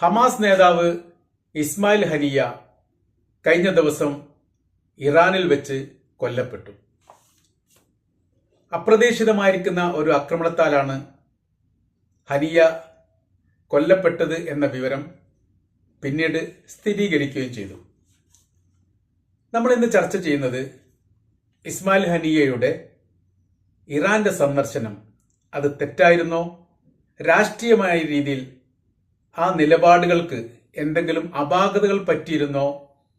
Hamas നേതാവ് ഇസ്മായിൽ ഹനിയ കഴിഞ്ഞ ദിവസം ഇറാനിൽ വെച്ച് കൊല്ലപ്പെട്ടു. അപ്രതീക്ഷിതമായിരിക്കുന്ന ഒരു ആക്രമണത്താലാണ് ഹനിയ കൊല്ലപ്പെട്ടത് എന്ന വിവരം പിന്നീട് സ്ഥിരീകരിക്കുകയും ചെയ്തു. നമ്മൾ ഇന്ന് ചർച്ച ചെയ്യുന്നത് ഇസ്മായിൽ ഹനിയയുടെ ഇറാന്റെ സന്ദർശനം അത് തെറ്റായിരുന്നോ? രാഷ്ട്രീയമായ രീതിയിൽ ആ നിലപാടുകൾക്ക് എന്തെങ്കിലും അപാകതകൾ പറ്റിയിരുന്നോ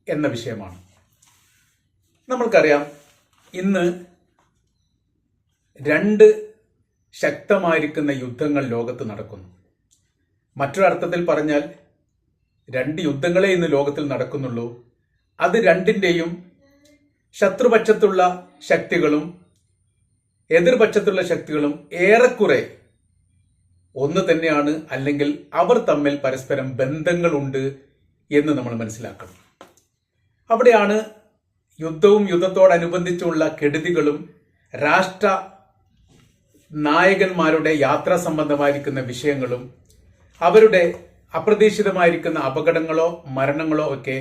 എന്ന വിഷയമാണ്. നമ്മൾക്കറിയാം ഇന്ന് രണ്ട് ശക്തമായിരിക്കുന്ന യുദ്ധങ്ങൾ ലോകത്ത് നടക്കുന്നു. മറ്റൊരർത്ഥത്തിൽ പറഞ്ഞാൽ രണ്ട് യുദ്ധങ്ങളെ ഇന്ന് ലോകത്തിൽ നടക്കുന്നുള്ളൂ. അത് രണ്ടിന്റെയും ശത്രുപക്ഷത്തുള്ള ശക്തികളും എതിർപക്ഷത്തുള്ള ശക്തികളും ഏറെക്കുറെ ഒന്ന് തന്നെയാണ് അല്ലെങ്കിൽ അവർ തമ്മിൽ പരസ്പരം ബന്ധങ്ങളുണ്ട് എന്ന് നമ്മൾ മനസ്സിലാക്കണം. അവിടെയാണ് യുദ്ധവും യുദ്ധത്തോടനുബന്ധിച്ചുള്ള കെടുതികളും രാഷ്ട്ര നായകന്മാരുടെ യാത്രാ സംബന്ധമായിരിക്കുന്ന വിഷയങ്ങളും അവരുടെ അപ്രതീക്ഷിതമായിരിക്കുന്ന അപകടങ്ങളോ മരണങ്ങളോ ഒക്കെ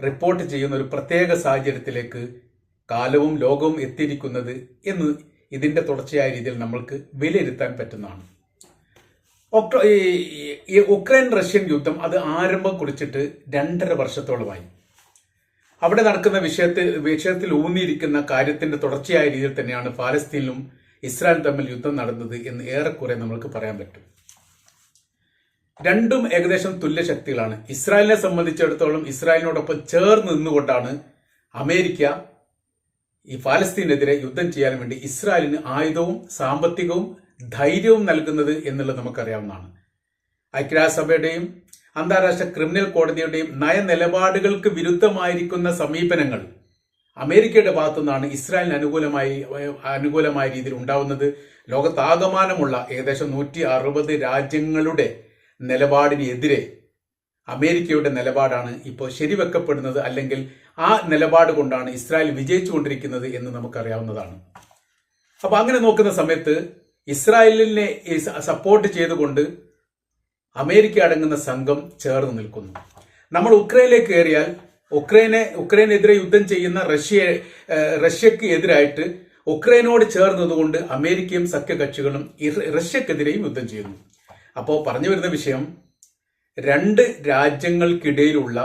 റിപ്പോർട്ട് ചെയ്യുന്ന ഒരു പ്രത്യേക സാഹചര്യത്തിലേക്ക് കാലവും ലോകവും എത്തിയിരിക്കുന്നത് എന്ന് ഇതിന്റെ തുടർച്ചയായ രീതിയിൽ നമ്മൾക്ക് വിലയിരുത്താൻ പറ്റുന്നതാണ്. ഈ- ഉക്രൈൻ റഷ്യൻ യുദ്ധം അത് ആരംഭം കുറിച്ചിട്ട് രണ്ടര വർഷത്തോളമായി. അവിടെ നടക്കുന്ന വിഷയത്തിൽ വിഷയത്തിൽ ഊന്നിയിരിക്കുന്ന കാര്യത്തിന്റെ തുടർച്ചയായ രീതിയിൽ തന്നെയാണ് പാലസ്തീനിലും ഇസ്രായേൽ തമ്മിൽ യുദ്ധം നടന്നത് എന്ന് ഏറെക്കുറെ നമ്മൾക്ക് പറയാൻ പറ്റും. രണ്ടും ഏകദേശം തുല്യ ശക്തികളാണ്. ഇസ്രായേലിനെ സംബന്ധിച്ചിടത്തോളം ഇസ്രായേലിനോടൊപ്പം ചേർന്ന് നിന്നുകൊണ്ടാണ് അമേരിക്ക ഈ ഫലസ്തീനെതിരെ യുദ്ധം ചെയ്യാൻ വേണ്ടി ഇസ്രായേലിന് ആയുധവും സാമ്പത്തികവും ധൈര്യവും നൽകുന്നത് എന്നുള്ളത് നമുക്കറിയാവുന്നതാണ്. ഐക്യരാഷ്ട്രസഭയുടെയും അന്താരാഷ്ട്ര ക്രിമിനൽ കോടതിയുടെയും നയനിലപാടുകൾക്ക് വിരുദ്ധമായിരിക്കുന്ന സമീപനങ്ങൾ അമേരിക്കയുടെ ഭാഗത്തു നിന്നാണ് ഇസ്രായേലിന് അനുകൂലമായി അനുകൂലമായ രീതിയിൽ ഉണ്ടാവുന്നത്. ലോകത്താകമാനമുള്ള ഏകദേശം നൂറ്റി അറുപത് രാജ്യങ്ങളുടെ നിലപാടിനെതിരെ അമേരിക്കയുടെ നിലപാടാണ് ഇപ്പോൾ ശരിവെക്കപ്പെടുന്നത് അല്ലെങ്കിൽ ആ നിലപാട് കൊണ്ടാണ് ഇസ്രായേൽ വിജയിച്ചുകൊണ്ടിരിക്കുന്നത് എന്ന് നമുക്കറിയാവുന്നതാണ്. അപ്പൊ അങ്ങനെ നോക്കുന്ന സമയത്ത് ഇസ്രായേലിനെ സപ്പോർട്ട് ചെയ്തുകൊണ്ട് അമേരിക്ക അടങ്ങുന്ന സംഘം ചേർന്ന് നിൽക്കുന്നു. നമ്മൾ ഉക്രൈനിലേക്ക് കയറിയാൽ ഉക്രൈനെ ഉക്രൈനെതിരെ യുദ്ധം ചെയ്യുന്ന റഷ്യ റഷ്യക്ക് എതിരായിട്ട് ഉക്രൈനോട് ചേർന്നതുകൊണ്ട് അമേരിക്കയും സഖ്യകക്ഷികളും റഷ്യക്കെതിരെ റഷ്യക്കെതിരെയും യുദ്ധം ചെയ്യുന്നു. അപ്പോൾ പറഞ്ഞു വരുന്ന വിഷയം രണ്ട് രാജ്യങ്ങൾക്കിടയിലുള്ള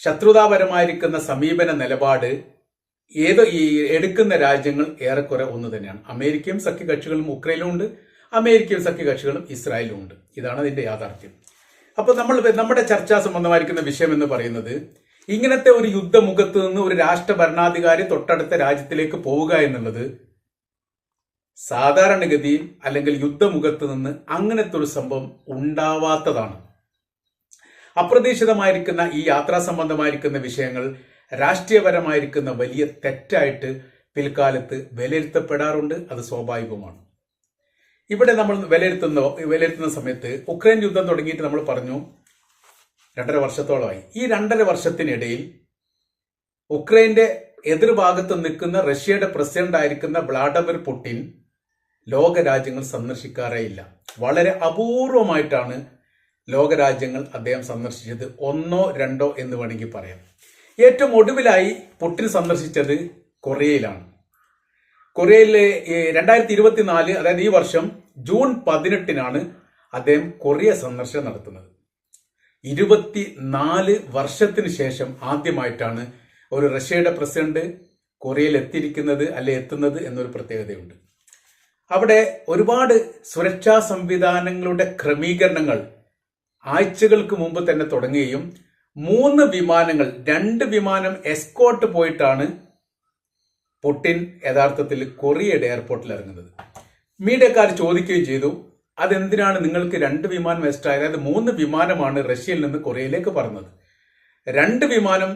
ശത്രുതാപരമായിരിക്കുന്ന സമീപന നിലപാട് ഏത് ഈ എടുക്കുന്ന രാജ്യങ്ങൾ ഏറെക്കുറെ ഒന്ന് തന്നെയാണ്. അമേരിക്കയും സഖ്യകക്ഷികളും ഉക്രൈനിലും ഉണ്ട്. അമേരിക്കയും സഖ്യകക്ഷികളും ഇസ്രായേലും ഉണ്ട്. ഇതാണ് അതിന്റെ യാഥാർത്ഥ്യം. അപ്പോൾ നമ്മൾ നമ്മുടെ ചർച്ചാ സംബന്ധമായിരിക്കുന്ന വിഷയം എന്ന് പറയുന്നത് ഇങ്ങനത്തെ ഒരു യുദ്ധമുഖത്ത് നിന്ന് ഒരു രാഷ്ട്ര ഭരണാധികാരി തൊട്ടടുത്ത രാജ്യത്തിലേക്ക് പോവുക എന്നുള്ളത് സാധാരണഗതിയിൽ അല്ലെങ്കിൽ യുദ്ധമുഖത്ത് നിന്ന് അങ്ങനത്തെ ഒരു സംഭവം ഉണ്ടാവാത്തതാണ്. അപ്രതീക്ഷിതമായിരിക്കുന്ന ഈ യാത്രാ സംബന്ധമായിരിക്കുന്ന വിഷയങ്ങൾ രാഷ്ട്രീയപരമായിരിക്കുന്ന വലിയ തെറ്റായിട്ട് പിൽക്കാലത്ത് വിലയിരുത്തപ്പെടാറുണ്ട് അത് സ്വാഭാവികമാണ്. ഇവിടെ നമ്മൾ വിലയിരുത്തുന്ന വിലയിരുത്തുന്ന സമയത്ത് ഉക്രൈൻ യുദ്ധം തുടങ്ങിയിട്ട് നമ്മൾ പറഞ്ഞു രണ്ടര വർഷത്തോളമായി. ഈ രണ്ടര വർഷത്തിനിടയിൽ ഉക്രൈന്റെ എതിർഭാഗത്ത് നിൽക്കുന്ന റഷ്യയുടെ പ്രസിഡന്റ് ആയിരിക്കുന്ന വ്ളാഡിമിർ പുടിൻ ലോകരാജ്യങ്ങൾ സന്ദർശിക്കാറേയില്ല വളരെ അപൂർവമായിട്ടാണ് ലോകരാജ്യങ്ങൾ അദ്ദേഹം സന്ദർശിച്ചത്. ഒന്നോ രണ്ടോ എന്ന് വേണമെങ്കിൽ പറയാം. ഏറ്റവും ഒടുവിലായി പുടിൻ സന്ദർശിച്ചത് കൊറിയയിലാണ്. കൊറിയയിലെ രണ്ടായിരത്തി ഇരുപത്തിനാല് അതായത് ഈ വർഷം ജൂൺ പതിനെട്ടിനാണ് അദ്ദേഹം കൊറിയ സന്ദർശനം നടത്തുന്നത്. ഇരുപത്തി നാല് വർഷത്തിന് ശേഷം ആദ്യമായിട്ടാണ് ഒരു റഷ്യയുടെ പ്രസിഡന്റ് കൊറിയയിൽ എത്തിയിരിക്കുന്നത് അല്ലെ എത്തുന്നത് എന്നൊരു പ്രത്യേകതയുണ്ട്. അവിടെ ഒരുപാട് സുരക്ഷാ സംവിധാനങ്ങളുടെ ക്രമീകരണങ്ങൾ ആഴ്ചകൾക്ക് മുമ്പ് തന്നെ തുടങ്ങുകയും മൂന്ന് വിമാനങ്ങൾ രണ്ട് വിമാനം എസ്കോട്ട് പോയിട്ടാണ് പുടിൻ യഥാർത്ഥത്തിൽ കൊറിയയുടെ എയർപോർട്ടിൽ ഇറങ്ങുന്നത്. മീഡിയക്കാർ ചോദിക്കുകയും ചെയ്തു അതെന്തിനാണ് നിങ്ങൾക്ക് രണ്ട് വിമാനം എക്സ്ട്രാ അതായത് മൂന്ന് വിമാനമാണ് റഷ്യയിൽ നിന്ന് കൊറിയയിലേക്ക് പറഞ്ഞത് രണ്ട് വിമാനം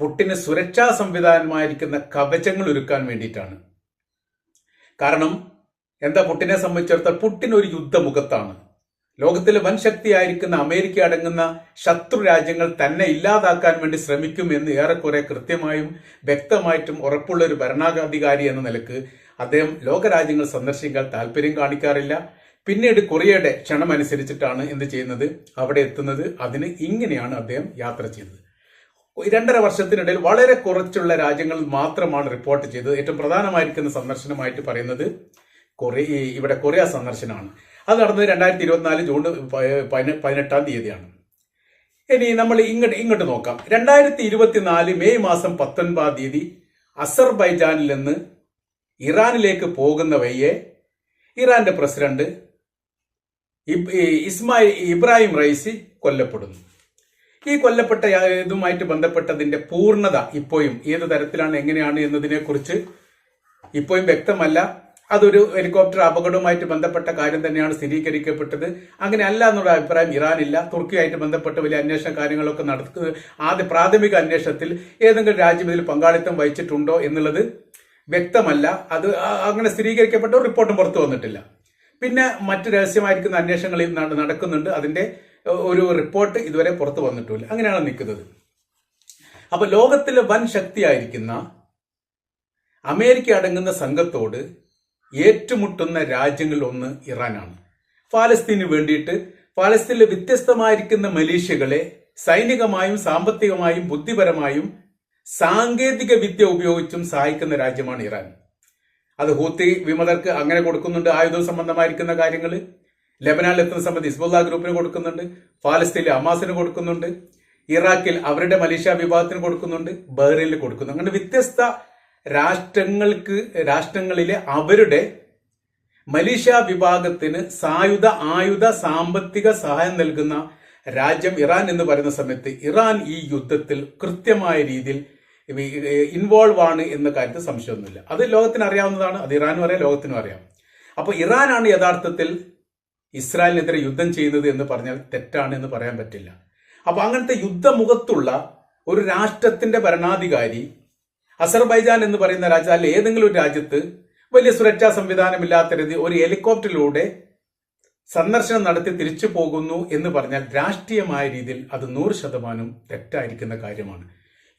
പുട്ടിന് സുരക്ഷാ സംവിധാനമായിരിക്കുന്ന കവചങ്ങൾ ഒരുക്കാൻ വേണ്ടിയിട്ടാണ്. കാരണം എന്താ പുട്ടിനെ സംബന്ധിച്ചിടത്തോളം പുട്ടിൻ ഒരു യുദ്ധമുഖത്താണ്. ലോകത്തിലെ വൻ ശക്തിയായിരിക്കുന്ന അമേരിക്ക അടങ്ങുന്ന ശത്രു രാജ്യങ്ങൾ തന്നെ ഇല്ലാതാക്കാൻ വേണ്ടി ശ്രമിക്കുമെന്ന് ഏറെക്കുറെ കൃത്യമായും വ്യക്തമായിട്ടും ഉറപ്പുള്ള ഒരു ഭരണാധികാരി എന്ന നിലയ്ക്ക് അദ്ദേഹം ലോകരാജ്യങ്ങൾ സന്ദർശിക്കാൻ താല്പര്യം കാണിക്കാറില്ല. പിന്നീട് കൊറിയയുടെ ക്ഷണം അനുസരിച്ചിട്ടാണ് എന്ത് ചെയ്യുന്നത്? അവിടെ എത്തുന്നത്. അതിന് ഇങ്ങനെയാണ് അദ്ദേഹം യാത്ര ചെയ്തത് രണ്ടര വർഷത്തിനിടയിൽ വളരെ കുറച്ചുള്ള രാജ്യങ്ങൾ മാത്രമാണ് റിപ്പോർട്ട് ചെയ്തത്. ഏറ്റവും പ്രധാനമായിരിക്കുന്ന സന്ദർശനമായിട്ട് പറയുന്നത് കൊറിയ ഇവിടെ കൊറിയ സന്ദർശനമാണ്. അത് നടന്നത് രണ്ടായിരത്തി ഇരുപത്തിനാല് ജൂൺ പതിനെട്ടാം തീയതിയാണ്. ഇനി നമ്മൾ ഇങ്ങോട്ട് ഇങ്ങോട്ട് നോക്കാം. രണ്ടായിരത്തി ഇരുപത്തിനാല് മെയ് മാസം പത്തൊൻപതാം തീയതി അസർബൈജാനിൽ നിന്ന് ഇറാനിലേക്ക് പോകുന്ന വഴിയെ ഇറാന്റെ പ്രസിഡന്റ് ഇസ്മായിൽ ഇബ്രാഹിം റൈസി കൊല്ലപ്പെടുന്നു. ഈ കൊല്ലപ്പെട്ട ഇതുമായിട്ട് ബന്ധപ്പെട്ടതിന്റെ പൂർണത ഇപ്പോഴും ഏത് തരത്തിലാണ് എങ്ങനെയാണ് എന്നതിനെക്കുറിച്ച് ഇപ്പോഴും വ്യക്തമല്ല. അതൊരു ഹെലികോപ്റ്റർ അപകടവുമായിട്ട് ബന്ധപ്പെട്ട കാര്യം തന്നെയാണ് സ്ഥിരീകരിക്കപ്പെട്ടത്. അങ്ങനെ അല്ല എന്നുള്ള അഭിപ്രായം ഇറാനില്ല തുർക്കിയായിട്ട് ബന്ധപ്പെട്ട വലിയ അന്വേഷണ കാര്യങ്ങളൊക്കെ നടത്തുന്നത് ആദ്യ പ്രാഥമിക അന്വേഷണത്തിൽ ഏതെങ്കിലും രാജ്യം ഇതിൽ പങ്കാളിത്തം വഹിച്ചിട്ടുണ്ടോ എന്നുള്ളത് വ്യക്തമല്ല. അത് അങ്ങനെ സ്ഥിരീകരിക്കപ്പെട്ട റിപ്പോർട്ടും പുറത്തു വന്നിട്ടില്ല. പിന്നെ മറ്റു രഹസ്യമായിരിക്കുന്ന അന്വേഷണങ്ങൾ നടക്കുന്നുണ്ട്. അതിന്റെ ഒരു റിപ്പോർട്ട് ഇതുവരെ പുറത്തു വന്നിട്ടില്ല അങ്ങനെയാണ് നിൽക്കുന്നത്. അപ്പൊ ലോകത്തിലെ വൻ ശക്തിയായിരിക്കുന്ന അമേരിക്ക അടങ്ങുന്ന സംഘത്തോട് ഏറ്റുമുട്ടുന്ന രാജ്യങ്ങളിൽ ഒന്ന് ഇറാനാണ്. ഫാലസ്തീന് വേണ്ടിയിട്ട് ഫലസ്തീനിലെ വ്യത്യസ്തമായിരിക്കുന്ന മലേഷ്യകളെ സൈനികമായും സാമ്പത്തികമായും ബുദ്ധിപരമായും സാങ്കേതിക വിദ്യ ഉപയോഗിച്ചും സഹായിക്കുന്ന രാജ്യമാണ് ഇറാൻ. അത് ഹൂത്തി വിമതർക്ക് അങ്ങനെ കൊടുക്കുന്നുണ്ട് ആയുധം സംബന്ധമായിരിക്കുന്ന കാര്യങ്ങൾ. ലെബനാനിൽ എത്തുന്ന ഇസ്ബുല്ല ഗ്രൂപ്പിന് കൊടുക്കുന്നുണ്ട് ഫാലസ്തീനിലെ അമാസിന് കൊടുക്കുന്നുണ്ട് ഇറാഖിൽ അവരുടെ മലേഷ്യ വിഭാഗത്തിന് കൊടുക്കുന്നുണ്ട് ബഹ്റൈനിൽ കൊടുക്കുന്നു അങ്ങനെ വ്യത്യസ്ത രാഷ്ട്രങ്ങൾക്ക് രാഷ്ട്രങ്ങളിലെ അവരുടെ മലേഷ്യ വിഭാഗത്തിന് സായുധ ആയുധ സാമ്പത്തിക സഹായം നൽകുന്ന രാജ്യം ഇറാൻ എന്ന് പറയുന്ന സമയത്ത് ഇറാൻ ഈ യുദ്ധത്തിൽ കൃത്യമായ രീതിയിൽ ഇൻവോൾവ് ആണ് എന്ന കാര്യത്തിൽ സംശയമൊന്നുമില്ല. അത് ലോകത്തിന് അറിയാവുന്നതാണ് അത് ഇറാനും അറിയാം ലോകത്തിനും അറിയാം. അപ്പോൾ ഇറാനാണ് യഥാർത്ഥത്തിൽ ഇസ്രായേലിനെതിരെ യുദ്ധം ചെയ്യുന്നത് എന്ന് പറഞ്ഞാൽ തെറ്റാണ് എന്ന് പറയാൻ പറ്റില്ല. അപ്പോൾ അങ്ങനത്തെ യുദ്ധമുഖത്തുള്ള ഒരു രാഷ്ട്രത്തിന്റെ ഭരണാധികാരി അസർബൈജാൻ എന്ന് പറയുന്ന രാജ്യം അല്ല ഏതെങ്കിലും ഒരു രാജ്യത്ത് വലിയ സുരക്ഷാ സംവിധാനമില്ലാത്ത രീതി ഒരു ഹെലികോപ്റ്ററിലൂടെ സന്ദർശനം നടത്തി തിരിച്ചു പോകുന്നു എന്ന് പറഞ്ഞാൽ രാഷ്ട്രീയമായ രീതിയിൽ അത് നൂറ് ശതമാനം തെറ്റായിരിക്കുന്ന കാര്യമാണ്.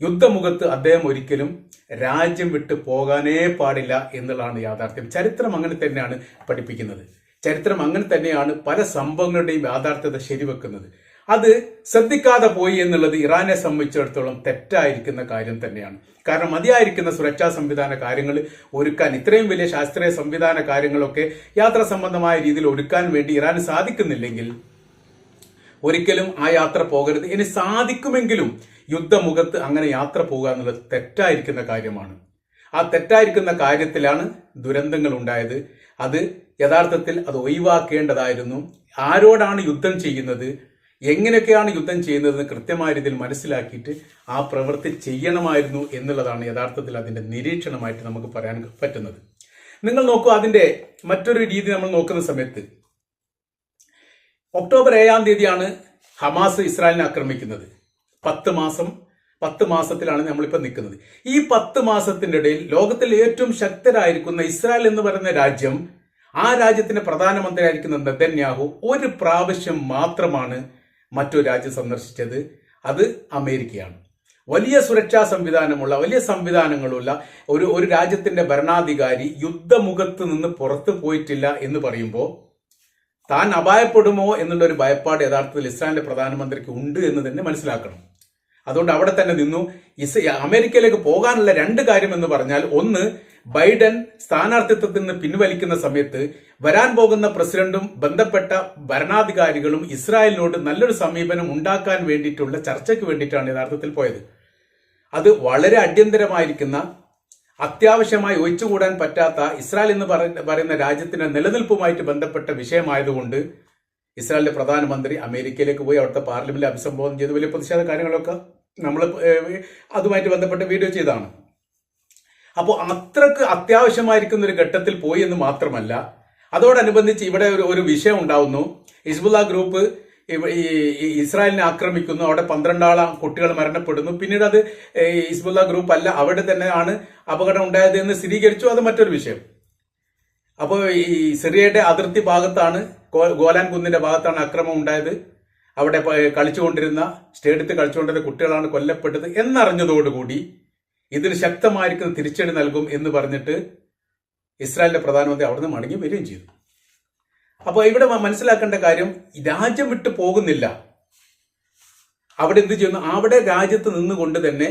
യുദ്ധമുഖത്ത് അദ്ദേഹം ഒരിക്കലും രാജ്യം വിട്ട് പോകാനേ പാടില്ല എന്നുള്ളതാണ് യാഥാർത്ഥ്യം. ചരിത്രം അങ്ങനെ തന്നെയാണ് പഠിപ്പിക്കുന്നത്. ചരിത്രം അങ്ങനെ തന്നെയാണ് പല സംഭവങ്ങളുടെയും യാഥാർത്ഥ്യത ശരിവെക്കുന്നത്. അത് ശ്രദ്ധിക്കാതെ പോയി എന്നുള്ളത് ഇറാനെ സംബന്ധിച്ചിടത്തോളം തെറ്റായിരിക്കുന്ന കാര്യം തന്നെയാണ്. കാരണം മതിയായിരിക്കുന്ന സുരക്ഷാ സംവിധാന കാര്യങ്ങൾ ഒരുക്കാൻ ഇത്രയും വലിയ ശാസ്ത്രീയ സംവിധാന കാര്യങ്ങളൊക്കെ യാത്ര സംബന്ധമായ രീതിയിൽ ഒരുക്കാൻ വേണ്ടി ഇറാന് സാധിക്കുന്നില്ലെങ്കിൽ ഒരിക്കലും ആ യാത്ര പോകരുത്. ഇനി സാധിക്കുമെങ്കിലും യുദ്ധമുഖത്ത് അങ്ങനെ യാത്ര പോകുക എന്നുള്ളത് തെറ്റായിരിക്കുന്ന കാര്യമാണ്. ആ തെറ്റായിരിക്കുന്ന കാര്യത്തിലാണ് ദുരന്തങ്ങൾ ഉണ്ടായത്. അത് യഥാർത്ഥത്തിൽ അത് ഒഴിവാക്കേണ്ടതായിരുന്നു. ആരോടാണ് യുദ്ധം ചെയ്യുന്നത്? എങ്ങനെയൊക്കെയാണ് യുദ്ധം ചെയ്യുന്നതെന്ന് കൃത്യമായ രീതിയിൽ മനസ്സിലാക്കിയിട്ട് ആ പ്രവൃത്തി ചെയ്യണമായിരുന്നു എന്നുള്ളതാണ് യഥാർത്ഥത്തിൽ അതിന്റെ നിരീക്ഷണമായിട്ട് നമുക്ക് പറയാൻ പറ്റുന്നത്. നിങ്ങൾ നോക്കൂ അതിന്റെ മറ്റൊരു രീതി നമ്മൾ നോക്കുന്ന സമയത്ത് ഒക്ടോബർ ഏഴാം തീയതിയാണ് ഹമാസ് ഇസ്രായേലിനെ ആക്രമിക്കുന്നത്. പത്ത് മാസം പത്ത് മാസത്തിലാണ് നമ്മളിപ്പോൾ നിൽക്കുന്നത്. ഈ പത്ത് മാസത്തിന്റെ ഇടയിൽ ലോകത്തിൽ ഏറ്റവും ശക്തരായിരിക്കുന്ന ഇസ്രായേൽ എന്ന് പറയുന്ന രാജ്യം ആ രാജ്യത്തിന്റെ പ്രധാനമന്ത്രിയായിരിക്കുന്ന നെതന്യാഹു ഒരു പ്രാവശ്യം മാത്രമാണ് മറ്റൊരു രാജ്യം സന്ദർശിച്ചത് അത് അമേരിക്കയാണ്. വലിയ സുരക്ഷാ സംവിധാനമുള്ള വലിയ സംവിധാനങ്ങളുള്ള ഒരു ഒരു രാജ്യത്തിന്റെ ഭരണാധികാരി യുദ്ധമുഖത്ത് നിന്ന് പുറത്തു പോയിട്ടില്ല എന്ന് പറയുമ്പോൾ താൻ അപായപ്പെടുമോ എന്നുള്ള ഒരു ഭയപ്പാട് യഥാർത്ഥത്തിൽ ഇസ്രായേലിന്റെ പ്രധാനമന്ത്രിക്ക് ഉണ്ട് എന്ന് തന്നെ മനസ്സിലാക്കണം. അതുകൊണ്ട് അവിടെ തന്നെ നിന്നു. ഇസ് അമേരിക്കയിലേക്ക് പോകാനുള്ള രണ്ട് കാര്യം എന്ന് പറഞ്ഞാൽ ഒന്ന് ബൈഡൻ സ്ഥാനാർത്ഥിത്വത്തിൽ നിന്ന് പിൻവലിക്കുന്ന സമയത്ത് വരാൻ പോകുന്ന പ്രസിഡന്റും ബന്ധപ്പെട്ട ഭരണാധികാരികളും ഇസ്രായേലിനോട് നല്ലൊരു സമീപനം ഉണ്ടാക്കാൻ വേണ്ടിയിട്ടുള്ള ചർച്ചയ്ക്ക് വേണ്ടിയിട്ടാണ് യഥാർത്ഥത്തിൽ പോയത്. അത് വളരെ അടിയന്തരമായിരിക്കുന്ന അത്യാവശ്യമായി ഒഴിച്ചുകൂടാൻ പറ്റാത്ത ഇസ്രായേൽ എന്ന് പറയ- പറയുന്ന രാജ്യത്തിന്റെ നിലനിൽപ്പുമായിട്ട് ബന്ധപ്പെട്ട വിഷയമായതുകൊണ്ട് ഇസ്രായേലിന്റെ പ്രധാനമന്ത്രി അമേരിക്കയിലേക്ക് പോയി അവിടുത്തെ പാർലമെന്റിൽ അഭിസംബോധന ചെയ്ത്. വലിയ പ്രതിഷേധ കാര്യങ്ങളൊക്കെ നമ്മൾ അതുമായിട്ട് ബന്ധപ്പെട്ട് വീഡിയോ ചെയ്താണ് അപ്പോൾ അത്രയ്ക്ക് അത്യാവശ്യമായിരിക്കുന്ന ഒരു ഘട്ടത്തിൽ പോയി എന്ന് മാത്രമല്ല അതോടനുബന്ധിച്ച് ഇവിടെ ഒരു ഒരു വിഷയം ഉണ്ടാവുന്നു. ഹിസ്ബുല്ല ഗ്രൂപ്പ് ഇസ്രായേലിനെ ആക്രമിക്കുന്നു അവിടെ പന്ത്രണ്ടാളം കുട്ടികൾ മരണപ്പെടുന്നു. പിന്നീട് അത് ഹിസ്ബുല്ല ഗ്രൂപ്പ് അല്ല അവിടെ തന്നെയാണ് അപകടം ഉണ്ടായത് എന്ന് സ്ഥിരീകരിച്ചു. അത് മറ്റൊരു വിഷയം. അപ്പോൾ ഈ സിറിയയുടെ അതിർത്തി ഭാഗത്താണ് ഗോലാൻ കുന്നിന്റെ ഭാഗത്താണ് അക്രമം ഉണ്ടായത്. അവിടെ കളിച്ചുകൊണ്ടിരുന്ന സ്റ്റേഡിയത്തിൽ കളിച്ചുകൊണ്ടിരുന്ന കുട്ടികളാണ് കൊല്ലപ്പെട്ടത് എന്നറിഞ്ഞതോടുകൂടി ഇതിന് ശക്തമായിരിക്കുന്ന തിരിച്ചടി നൽകും എന്ന് പറഞ്ഞിട്ട് ഇസ്രായേലിന്റെ പ്രധാനമന്ത്രി അവിടുന്ന് മടങ്ങി വരികയും ചെയ്തു. അപ്പോൾ ഇവിടെ മനസ്സിലാക്കേണ്ട കാര്യം രാജ്യം വിട്ടു പോകുന്നില്ല. അവിടെ എന്ത് ചെയ്യുന്നു? അവിടെ രാജ്യത്ത് നിന്നുകൊണ്ട് തന്നെ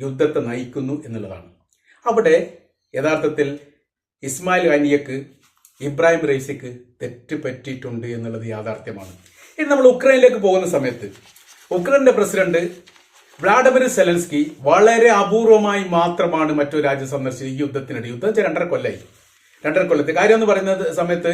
യുദ്ധത്തെ നയിക്കുന്നു എന്നുള്ളതാണ്. അവിടെ യഥാർത്ഥത്തിൽ ഇസ്മായിൽ അനിയക്ക് ഇബ്രാഹിം റൈസിക്ക് തെറ്റ് പറ്റിയിട്ടുണ്ട് എന്നുള്ളത് യാഥാർത്ഥ്യമാണ്. ഇനി നമ്മൾ ഉക്രൈനിലേക്ക് പോകുന്ന സമയത്ത് ഉക്രൈന്റെ പ്രസിഡന്റ് വ്ളാഡിമിർ സെലൻസ്കി വളരെ അപൂർവമായി മാത്രമാണ് മറ്റൊരു രാജ്യം സന്ദർശിച്ചത് ഈ യുദ്ധത്തിനിടെ. യുദ്ധം രണ്ടര കൊല്ലായി. രണ്ടര കൊല്ലത്തെ. കാര്യം എന്ന് പറയുന്നത് സമയത്ത്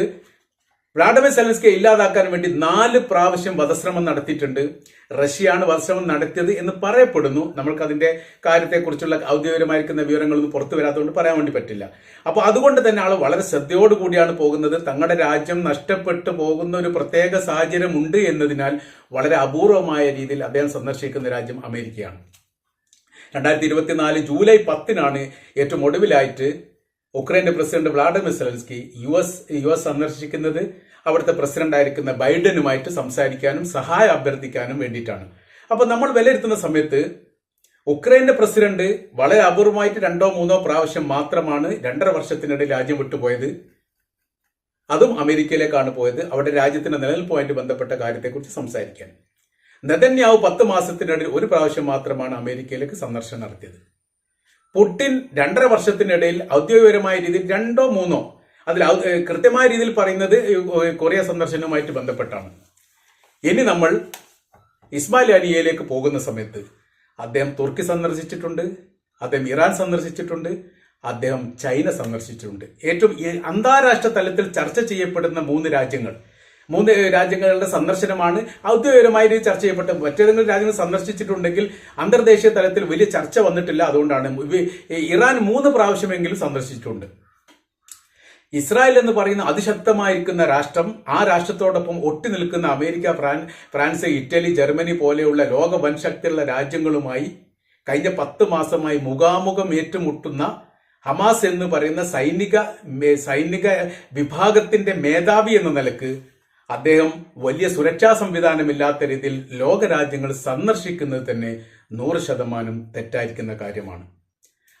വ്ളാഡിമിർ സെലൻസ്കിയെ ഇല്ലാതാക്കാൻ വേണ്ടി നാല് പ്രാവശ്യം വധശ്രമം നടത്തിയിട്ടുണ്ട്. റഷ്യയാണ് വധശ്രമം നടത്തിയത് എന്ന് പറയപ്പെടുന്നു. നമ്മൾക്കതിന്റെ കാര്യത്തെക്കുറിച്ചുള്ള ഔദ്യോഗികമായിരിക്കുന്ന വിവരങ്ങളൊന്നും പുറത്തു വരാത്തതുകൊണ്ട് പറയാൻ വേണ്ടി പറ്റില്ല. അപ്പോൾ അതുകൊണ്ട് തന്നെ ആൾ വളരെ ശ്രദ്ധയോടുകൂടിയാണ് പോകുന്നത്. തങ്ങളുടെ രാജ്യം നഷ്ടപ്പെട്ടു പോകുന്ന ഒരു പ്രത്യേക സാഹചര്യം ഉണ്ട് എന്നതിനാൽ വളരെ അപൂർവമായ രീതിയിൽ അദ്ദേഹം സന്ദർശിക്കുന്ന രാജ്യം അമേരിക്കയാണ്. രണ്ടായിരത്തി ഇരുപത്തിനാല് ജൂലൈ പത്തിനാണ് ഏറ്റവും ഒടുവിലായിട്ട് ഉക്രൈന്റെ president Vladimir Zelensky US US U S സന്ദർശിക്കുന്നത് അവിടുത്തെ പ്രസിഡന്റ് ആയിരിക്കുന്ന ബൈഡനുമായിട്ട് സംസാരിക്കാനും സഹായം അഭ്യർത്ഥിക്കാനും വേണ്ടിയിട്ടാണ്. അപ്പൊ നമ്മൾ വിലയിരുത്തുന്ന സമയത്ത് ഉക്രൈന്റെ പ്രസിഡന്റ് വളരെ അപൂർവമായിട്ട് രണ്ടോ മൂന്നോ പ്രാവശ്യം മാത്രമാണ് രണ്ടര വർഷത്തിനിടെ രാജ്യം വിട്ടുപോയത്. അതും അമേരിക്കയിലേക്കാണ് പോയത്. അവിടെ രാജ്യത്തിന്റെ നിലനിൽപ്പുമായിട്ട് ബന്ധപ്പെട്ട കാര്യത്തെക്കുറിച്ച് സംസാരിക്കാൻ. നെതന്യാവ് പത്ത് മാസത്തിനിടയിൽ ഒരു പ്രാവശ്യം മാത്രമാണ് അമേരിക്കയിലേക്ക് സന്ദർശനം നടത്തിയത്. പുടിൻ രണ്ടര വർഷത്തിനിടയിൽ ഔദ്യോഗികപരമായ രീതിയിൽ രണ്ടോ മൂന്നോ അതിൽ കൃത്യമായ രീതിയിൽ പറയുന്നത് കൊറിയ സന്ദർശനവുമായിട്ട് ബന്ധപ്പെട്ടാണ്. ഇനി നമ്മൾ ഇസ്മായിൽ അലിയയിലേക്ക് പോകുന്ന സമയത്ത് അദ്ദേഹം തുർക്കി സന്ദർശിച്ചിട്ടുണ്ട് അദ്ദേഹം ഇറാൻ സന്ദർശിച്ചിട്ടുണ്ട് അദ്ദേഹം ചൈന സന്ദർശിച്ചിട്ടുണ്ട്. ഏറ്റവും അന്താരാഷ്ട്ര തലത്തിൽ ചർച്ച ചെയ്യപ്പെടുന്ന മൂന്ന് രാജ്യങ്ങൾ മൂന്ന് രാജ്യങ്ങളുടെ സന്ദർശനമാണ്. ഔദ്യോഗികമായി ചർച്ച ചെയ്യപ്പെട്ട മറ്റേതെങ്കിലും രാജ്യങ്ങൾ സന്ദർശിച്ചിട്ടുണ്ടെങ്കിൽ അന്തർദേശീയ തലത്തിൽ വലിയ ചർച്ച വന്നിട്ടില്ല. അതുകൊണ്ടാണ് ഇറാൻ മൂന്ന് പ്രാവശ്യമെങ്കിലും സന്ദർശിച്ചിട്ടുണ്ട്. ഇസ്രായേൽ എന്ന് പറയുന്ന അതിശക്തമായിരിക്കുന്ന രാഷ്ട്രം ആ രാഷ്ട്രത്തോടൊപ്പം ഒട്ടി നിൽക്കുന്ന അമേരിക്ക ഫ്രാൻ ഫ്രാൻസ് ഇറ്റലി ജർമ്മനി പോലെയുള്ള ലോക വൻശക്തിയുള്ള രാജ്യങ്ങളുമായി കഴിഞ്ഞ പത്ത് മാസമായി മുഖാമുഖം ഏറ്റുമുട്ടുന്ന ഹമാസ് എന്ന് പറയുന്ന സൈനിക സൈനിക വിഭാഗത്തിന്റെ മേധാവി എന്ന നിലയ്ക്ക് അദ്ദേഹം വലിയ സുരക്ഷാ സംവിധാനമില്ലാത്ത രീതിയിൽ ലോകരാജ്യങ്ങൾ സന്ദർശിക്കുന്നത് തന്നെ നൂറ് ശതമാനം തെറ്റായിരിക്കുന്ന കാര്യമാണ്.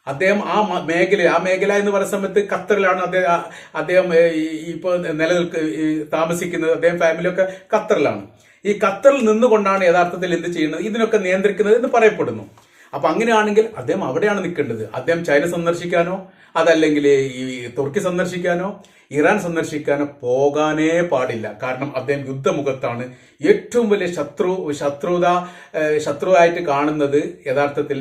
അദ്ദേഹം ആ മേഖല ആ മേഖല എന്ന് പറയുന്ന സമയത്ത് ഖത്തറിലാണ് അദ്ദേഹം അദ്ദേഹം ഇപ്പോൾ നിലനിൽക്ക് താമസിക്കുന്നത്. അദ്ദേഹം ഫാമിലിയൊക്കെ ഖത്തറിലാണ്. ഈ ഖത്തറിൽ നിന്നുകൊണ്ടാണ് യഥാർത്ഥത്തിൽ എന്ത് ചെയ്യുന്നത്? ഇതിനൊക്കെ നിയന്ത്രിക്കുന്നത് എന്ന് പറയപ്പെടുന്നു. അപ്പൊ അങ്ങനെയാണെങ്കിൽ അദ്ദേഹം അവിടെയാണ് നിൽക്കേണ്ടത്. അദ്ദേഹം ചൈന സന്ദർശിക്കാനോ അതല്ലെങ്കിൽ ഈ തുർക്കി സന്ദർശിക്കാനോ ഇറാൻ സന്ദർശിക്കാനോ പോകാനേ പാടില്ല. കാരണം അദ്ദേഹം യുദ്ധമുഖത്താണ് ഏറ്റവും വലിയ ശത്രു ശത്രുത ശത്രുവായിട്ട് കാണുന്നത് യഥാർത്ഥത്തിൽ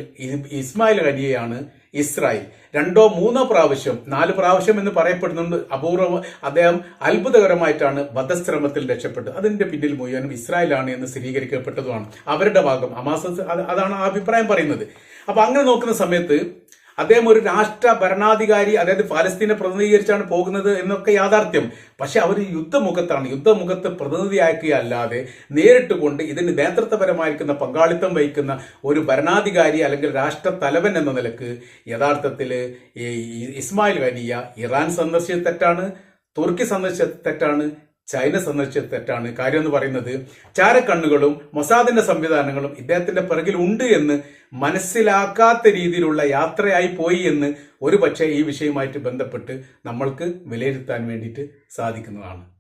ഇസ്മായിൽ അലിയെയാണ് ഇസ്രായേൽ. രണ്ടോ മൂന്നോ പ്രാവശ്യം നാല് പ്രാവശ്യം എന്ന് പറയപ്പെടുന്നുണ്ട്. അപൂർവ അദ്ദേഹം അത്ഭുതകരമായിട്ടാണ് വധശ്രമത്തിൽ രക്ഷപ്പെട്ടു അതിന്റെ പിന്നിൽ മുഴുവനും ഇസ്രായേലാണ് എന്ന് സ്ഥിരീകരിക്കപ്പെട്ടതുമാണ്. അവരുടെ ഭാഗം. അമാസ അതാണ് ആ അഭിപ്രായം പറയുന്നത്. അപ്പൊ അങ്ങനെ നോക്കുന്ന സമയത്ത് അദ്ദേഹം ഒരു രാഷ്ട്ര ഭരണാധികാരി അതായത് ഫലസ്തീനെ പ്രതിനിധീകരിച്ചാണ് പോകുന്നത് എന്നൊക്കെ യാഥാർത്ഥ്യം. പക്ഷെ അവർ യുദ്ധമുഖത്താണ്. യുദ്ധമുഖത്ത് പ്രതിനിധിയാക്കുകയല്ലാതെ നേരിട്ട് കൊണ്ട് ഇതിന് നേതൃത്വപരമായിരിക്കുന്ന പങ്കാളിത്തം വഹിക്കുന്ന ഒരു ഭരണാധികാരി അല്ലെങ്കിൽ രാഷ്ട്ര തലവൻ എന്ന നിലയ്ക്ക് യഥാർത്ഥത്തിൽ ഇസ്മായിൽ വലിയ ഇറാൻ സന്ദർശിച്ച തെറ്റാണ് തുർക്കി സന്ദർശിച്ച തെറ്റാണ് ചൈന സന്ദർശിച്ച തെറ്റാണ്. കാര്യം എന്ന് പറയുന്നത് ചാരക്കണ്ണുകളും മൊസാദിന്റെ സംവിധാനങ്ങളും ഇദ്ദേഹത്തിന്റെ പിറകിൽ ഉണ്ട് എന്ന് മനസ്സിലാക്കാത്ത രീതിയിലുള്ള യാത്രയായി പോയി എന്ന് ഒരുപക്ഷേ ഈ വിഷയവുമായിട്ട് ബന്ധപ്പെട്ട് നമ്മൾക്ക് വിലയിരുത്താൻ വേണ്ടിയിട്ട് സാധിക്കുന്നതാണ്.